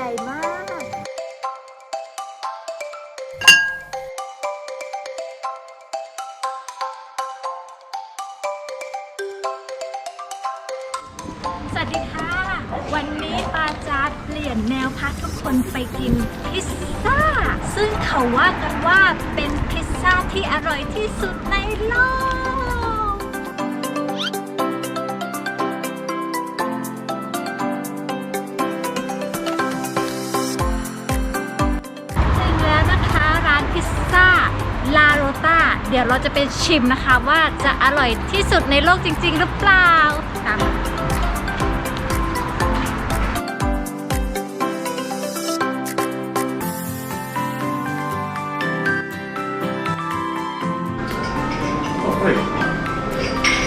หญ่มาก สวัสดีค่ะ วันนี้ปาจาร์เปลี่ยนแนวพาทุกคนไปกินพิซซ่า ซึ่งเขาว่ากันว่าเป็นพิซซ่าที่อร่อยที่สุดในโลก เดี๋ยวเราจะไปชิมนะคะว่าจะอร่อยที่สุดในโลกจริง ๆ หรือเปล่าตามมา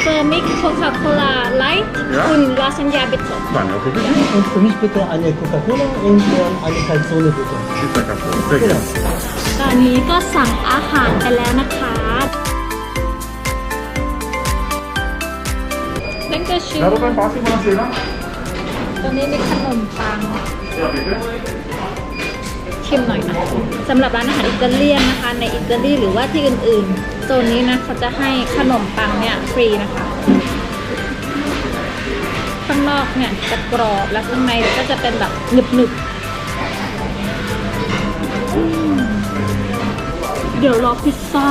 เฟอร์มิกโคคาโคลาไลท์ Ja. คุณลาซานยาเบตโต Spanien, okay. Und für mich bitte eine Coca-Cola und äh, eine Calzone bitte. Pizza Capo. Sehr Genau. gerne. ตอนนี้ก็สั่งอาหารไปแล้วนะคะ Thank you ชิ Darüber ein Party buonasera. ตอนนี้มีขนมปัง Ja, bitte. ชิมหน่อยนะสำหรับร้านอาหารอิตาเลียนนะคะ ในอิตาลีหรือว่าที่อื่นๆโซนนี้นะเขาจะให้ขนมปังเนี่ยฟรีนะคะข้างนอกเนี่ยจะกรอบแล้วข้างในก็จะเป็นแบบหนึบๆอืมเดี๋ยวรอพิซซ่า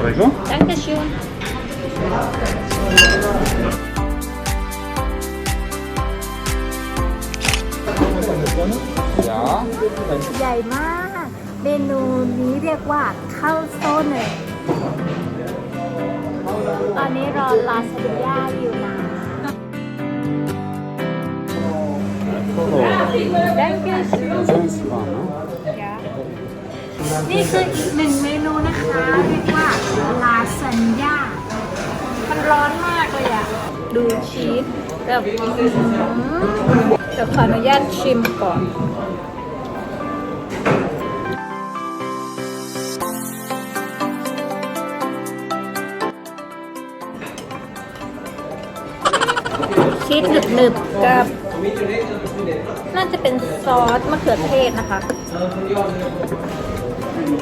Prego. Danke schön ใหญ่มาก เมนูนี้เรียกว่าข้าวโซเนอร์ตอนนี้รอลาซาดิยาอยู่นะ Thank you นี่คืออีกหนึ่งเมนูนะคะ เรียกว่าลาซานญ่า มันร้อนมากเลยอะดูชีสแบบอื้อหือเดี๋ยวขออนุญาตชิมก่อนชีสหนึบๆกับ น่าจะเป็นซอสมะเขือเทศนะคะ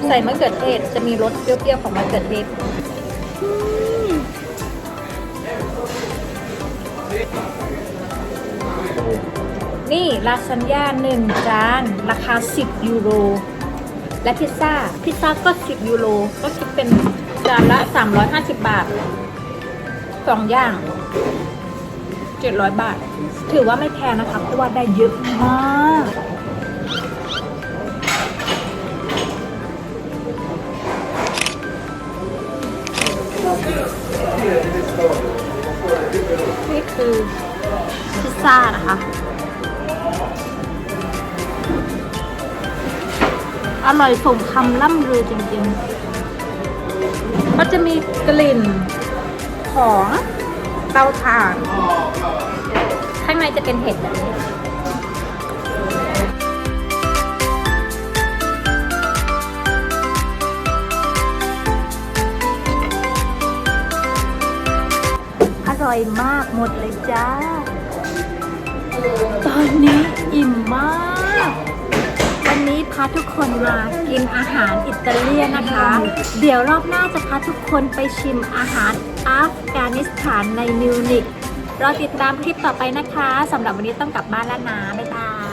ใส่มะเขือเทศจะมีรสเปรี้ยวๆของมะเขือเทศนี่ลาซานญ่าหนึ่งจาน ราคา 10 ยูโร และพิซซ่า พิซซ่าก็ 10 ยูโร ก็คิดเป็นจานละ 350 บาทสองอย่าง 700 บาท ถือว่าไม่แพงนะคะเพราะว่าได้เยอะมาก ซ่านะคะ อร่อยสมคำล่ำลือจริงๆ ก็จะมีกลิ่นของเตาถ่าน ข้างในจะเป็นเห็ดแบบนี้อร่อยมากหมดเลยจ้า ตอนนี้อิ่มมาก วันนี้พาทุกคนมากินอาหารอิตาเลียนนะคะ เดี๋ยวรอบหน้าจะพาทุกคนไปชิมอาหารอัฟกานิสถานในมิวนิกรอติดตามคลิปต่อไปนะคะสำหรับวันนี้ต้องกลับบ้านแล้วนะบ๊ายบาย